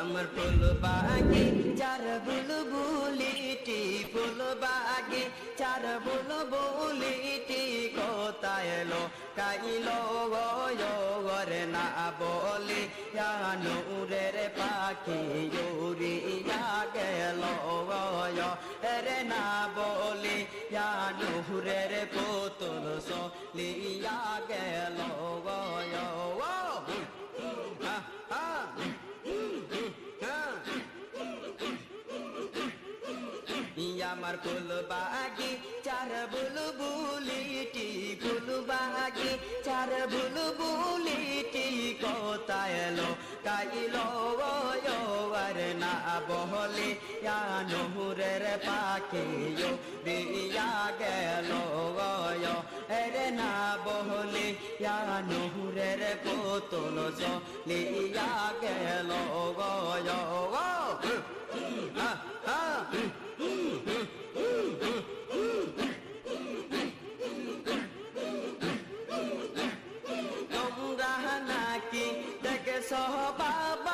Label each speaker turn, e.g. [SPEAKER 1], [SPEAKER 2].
[SPEAKER 1] আমার ফুল বাগে, চার বুল বুলিটি ফুল বাগে, চার বুল বুলিটি কোথায় এলো? কাইলো গরে না বলি নূরের পাখি উড়িয়া গেল রে না বলি নূরের পুতুল সলিয়া গেল আমার ফুল বাগি চার বুল বুলিটি ফুল বাগি চার বুল বুলিটি কোথায় এলো? কাইলো আর না বহলে নহরের পাখি দিয়া গেল এরে না বহলে নহরের পুতুল লিয়া গেল গয় সহবাব